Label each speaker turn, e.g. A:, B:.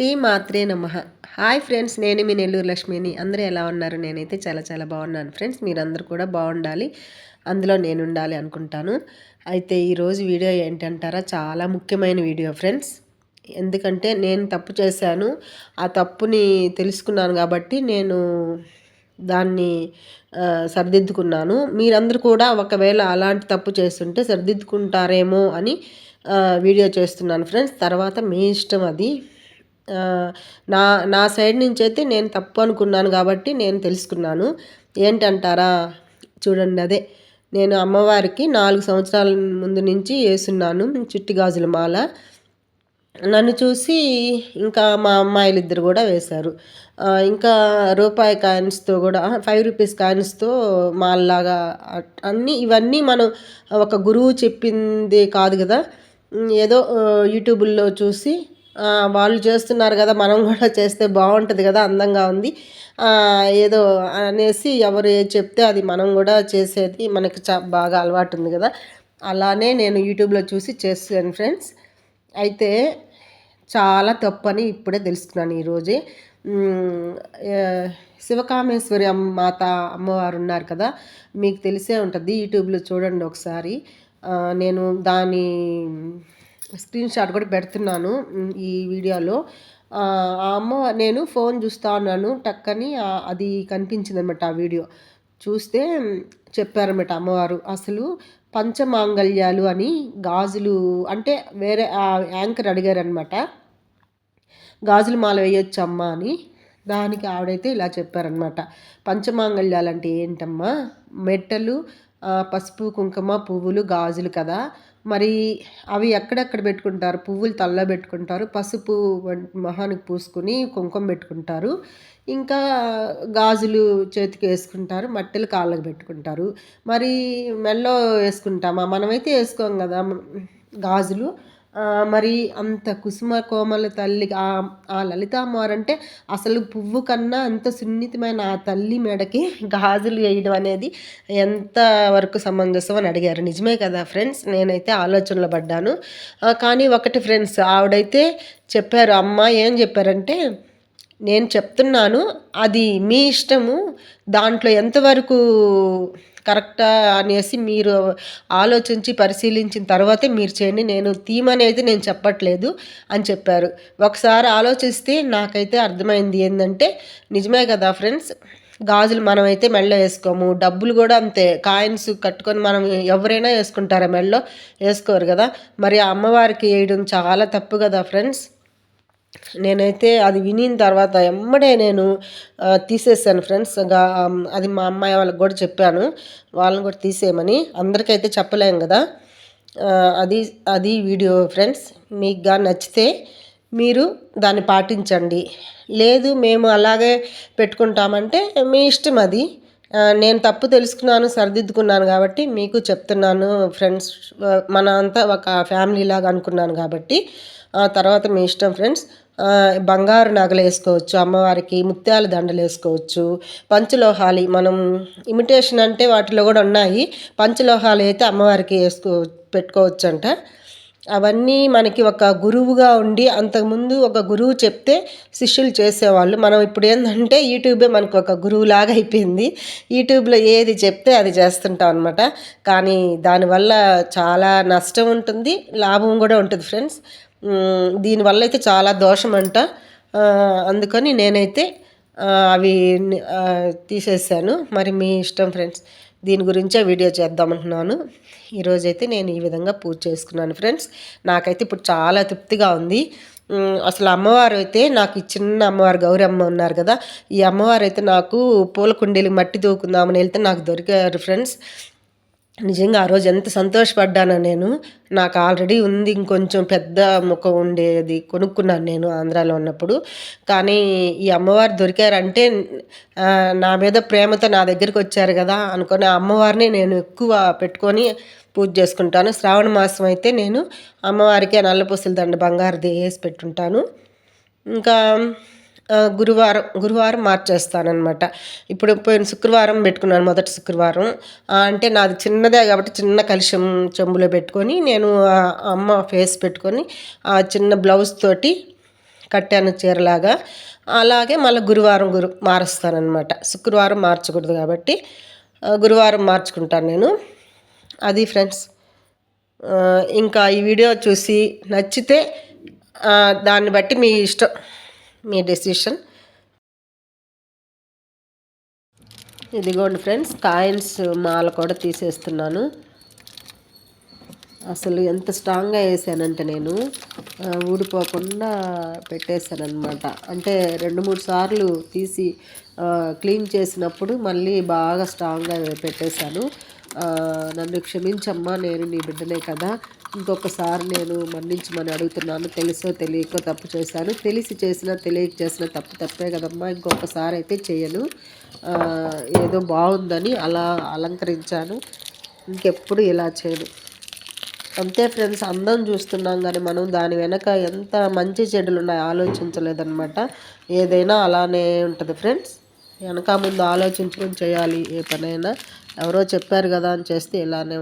A: శ్రీ మాత్రే నమ. Hi friends నేను మీ నెల్లూరు లక్ష్మిని. అందరూ ఎలా ఉన్నారు? నేనైతే చాలా చాలా బాగున్నాను ఫ్రెండ్స్. మీరందరూ కూడా బాగుండాలి. అందులో నేను ఉండాలి అనుకుంటాను. అయితే ఈరోజు వీడియో ఏంటంటారా? చాలా ముఖ్యమైన వీడియో ఫ్రెండ్స్. ఎందుకంటే నేను తప్పు చేశాను. ఆ తప్పుని తెలుసుకున్నాను కాబట్టి నేను దాన్ని సరిదిద్దుకున్నాను. మీరందరూ కూడా ఒకవేళ అలాంటి తప్పు చేస్తుంటే సరిదిద్దుకుంటారేమో అని వీడియో చేస్తున్నాను ఫ్రెండ్స్. తర్వాత మీ ఇష్టం అది. నా నా సైడ్ నుంచి అయితే నేను తప్పు అనుకున్నాను కాబట్టి నేను తెలుసుకున్నాను. ఏంటంటారా? చూడండి అదే. నేను అమ్మవారికి నాలుగు సంవత్సరాల ముందు నుంచి వేసున్నాను చిట్టి గాజుల మాల. నన్ను చూసి ఇంకా మా అమ్మాయిలు ఇద్దరు కూడా వేశారు. ఇంకా రూపాయి కాయిన్స్తో కూడా ఫైవ్ రూపీస్ కాయిన్స్తో మాల్లాగా అన్నీ ఇవన్నీ మనం ఒక గురువు చెప్పింది కాదు కదా. ఏదో యూట్యూబ్లో చూసి వాళ్ళు చేస్తున్నారు కదా మనం కూడా చేస్తే బాగుంటుంది కదా అందంగా ఉంది. ఏదో అనేసి ఎవరు ఏది చెప్తే అది మనం కూడా చేసేది మనకి చా బాగా అలవాటు ఉంది కదా. అలానే నేను యూట్యూబ్లో చూసి చేస్తాను ఫ్రెండ్స్. అయితే చాలా తప్పని ఇప్పుడే తెలుసుకున్నాను ఈరోజే శివకామేశ్వరి అమ్మ మాత అమ్మవారు ఉన్నారు కదా మీకు తెలిసే ఉంటుంది. యూట్యూబ్లో చూడండి ఒకసారి. నేను దాని స్క్రీన్ షాట్ కూడా పెడుతున్నాను ఈ వీడియోలో. ఆ అమ్మ నేను ఫోన్ చూస్తా ఉన్నాను టక్కని అది కనిపించింది అనమాట ఆ వీడియో. చూస్తే చెప్పారన్నమాట అమ్మవారు అసలు పంచమాంగళ్యాలు అని గాజులు అంటే వేరే యాంకర్ అడిగారనమాట గాజులు మాల వేయొచ్చు అమ్మ అని. దానికి ఆవిడైతే ఇలా చెప్పారనమాట పంచమాంగళ్యాలు అంటే ఏంటమ్మా? మెట్టలు పసుపు కుంకుమ పువ్వులు గాజులు కదా. మరి అవి ఎక్కడెక్కడ పెట్టుకుంటారు? పువ్వులు తల్ల పెట్టుకుంటారు పసుపు మొహానికి పూసుకుని కుంకుమ పెట్టుకుంటారు. ఇంకా గాజులు చేతికి వేసుకుంటారు మట్టెలు కాళ్ళకు పెట్టుకుంటారు. మరి మెల్లో వేసుకుంటామా? మనమైతే వేసుకోం కదా గాజులు. మరి అంత కుసుమ కోమల తల్లి ఆ లలితామ్మవారు అంటే అసలు పువ్వు కన్నా అంత సున్నితమైన ఆ తల్లి మెడకి గాజులు వేయడం అనేది ఎంత వరకు సమంజసం అని అడిగారు. నిజమే కదా ఫ్రెండ్స్? నేనైతే ఆలోచనలో పడ్డాను. కానీ ఒకటి ఫ్రెండ్స్ ఆవిడైతే చెప్పారు అమ్మ ఏం చెప్పారంటే నేను చెప్తున్నాను అది మీ ఇష్టము దాంట్లో ఎంతవరకు కరెక్టా అనేసి మీరు ఆలోచించి పరిశీలించిన తర్వాతే మీరు చేయండి. నేను థీమ్ అనేది నేను చెప్పట్లేదు అని చెప్పారు. ఒకసారి ఆలోచిస్తే నాకైతే అర్థమైంది ఏంటంటే నిజమే కదా ఫ్రెండ్స్ గాజులు మనమైతే మెళ్ళో వేసుకోము. డబ్బులు కూడా అంతే. కాయిన్స్ కట్టుకొని మనం ఎవరైనా వేసుకుంటారా మెళ్ళో వేసుకోరు కదా. మరి అమ్మవారికి వేయడం చాలా తప్పు కదా ఫ్రెండ్స్. నేనైతే అది వినిన తర్వాత ఎమ్మడే నేను తీసేసాను ఫ్రెండ్స్. అది మా అమ్మాయి వాళ్ళకి కూడా చెప్పాను. వాళ్ళని కూడా తీసేయమని. అందరికైతే చెప్పలేం కదా. అది అది వీడియో ఫ్రెండ్స్. మీకు కానీ నచ్చితే మీరు దాన్ని పాటించండి. లేదు మేము అలాగే పెట్టుకుంటామంటే మీ ఇష్టం అది. నేను తప్పు తెలుసుకున్నాను సరిదిద్దుకున్నాను కాబట్టి మీకు చెప్తున్నాను ఫ్రెండ్స్ మన అంతా ఒక ఫ్యామిలీ లాగా అనుకున్నాను కాబట్టి తర్వాత మీ ఇష్టం ఫ్రెండ్స్ బంగారు నగలు వేసుకోవచ్చు అమ్మవారికి ముత్యాల దండలు వేసుకోవచ్చు పంచలోహాలు మనం ఇమిటేషన్ అంటే వాటిలో కూడా ఉన్నాయి పంచలోహాలు అయితే అమ్మవారికి వేసుకో పెట్టుకోవచ్చు అంట అవన్నీ మనకి ఒక గురువుగా ఉండి అంతకుముందు ఒక గురువు చెప్తే శిష్యులు చేసేవాళ్ళు. మనం ఇప్పుడు ఏంటంటే యూట్యూబే మనకు ఒక గురువులాగా అయిపోయింది. యూట్యూబ్లో ఏది చెప్తే అది చేస్తుంటాం అనమాట కానీ దానివల్ల చాలా నష్టం ఉంటుంది లాభం కూడా ఉంటుంది ఫ్రెండ్స్. దీనివల్ల అయితే చాలా దోషం అంట. అందుకని నేనైతే అవి తీసేసాను. మరి మీ ఇష్టం ఫ్రెండ్స్. దీని గురించే వీడియో చేద్దామనుకున్నాను ఈరోజైతే నేను ఈ విధంగా పూజ చేసుకున్నాను ఫ్రెండ్స్. నాకైతే ఇప్పుడు చాలా తృప్తిగా ఉంది. అసలు అమ్మవారు అయితే నాకు ఈ చిన్న అమ్మవారు గౌరీ అమ్మ ఉన్నారు కదా. ఈ అమ్మవారు అయితే నాకు పూల కుండీలు మట్టి దూకుందామని వెళ్తే నాకు దొరికారు ఫ్రెండ్స్. నిజంగా ఆ రోజు ఎంత సంతోషపడ్డానో నేను. నాకు ఆల్రెడీ ఉంది ఇంకొంచెం పెద్ద ముఖం ఉండేది కొనుక్కున్నాను నేను ఆంధ్రాలో ఉన్నప్పుడు. కానీ ఈ అమ్మవారు దొరికారంటే నా మీద ప్రేమతో నా దగ్గరికి వచ్చారు కదా అనుకుని అమ్మవారిని నేను ఎక్కువ పెట్టుకొని పూజ చేసుకుంటాను. శ్రావణ మాసం అయితే నేను అమ్మవారికి నల్లపూసల దండ బంగారు వేసి పెట్టుంటాను. ఇంకా గురువారం గురువారం మార్చేస్తానమాట ఇప్పుడు పోయిన శుక్రవారం పెట్టుకున్నాను మొదటి శుక్రవారం. అంటే నాది చిన్నదే కాబట్టి చిన్న కలుషం చెంబులో పెట్టుకొని నేను అమ్మ ఫేస్ పెట్టుకొని ఆ చిన్న బ్లౌజ్ తోటి కట్టాను చీరలాగా. అలాగే మళ్ళీ గురువారం గురు మారుస్తానమాట శుక్రవారం మార్చకూడదు కాబట్టి గురువారం మార్చుకుంటాను నేను. అది ఫ్రెండ్స్. ఇంకా ఈ వీడియో చూసి నచ్చితే దాన్ని బట్టి మీ ఇష్టం. మీ డెసిషన్ ఇదిగోండి ఫ్రెండ్స్ కాయిన్స్ మాల కూడా తీసేస్తున్నాను. అసలు ఎంత స్ట్రాంగ్గా వేసానంటే నేను ఊడిపోకుండా పెట్టేశాను అనమాట అంటే రెండు మూడు సార్లు తీసి క్లీన్ చేసినప్పుడు మళ్ళీ బాగా స్ట్రాంగ్గా పెట్టేశాను. నన్ను క్షమించమ్మా నేను నీ బిడ్డనే కదా. ఇంకొకసారి నేను మన్నించమని అడుగుతున్నాను. తెలుసో తెలియకో తప్పు చేశాను. తెలిసి చేసిన తెలియక చేసిన తప్పు తప్పే కదమ్మా. ఇంకొకసారి అయితే చేయను. ఏదో బాగుందని అలా అలంకరించాను. ఇంకెప్పుడు ఇలా చేయను. అంతే ఫ్రెండ్స్ అందం చూస్తున్నాం కానీ మనం దాని వెనక ఎంత మంచి చెడులు ఉన్నాయి ఆలోచించలేదన్నమాట. ఏదైనా అలానే ఉంటుంది ఫ్రెండ్స్. వెనక ముందు ఆలోచించుకొని చేయాలి ఏ పనైనా. ఎవరో చెప్పారు కదా అని చేస్తే ఇలానే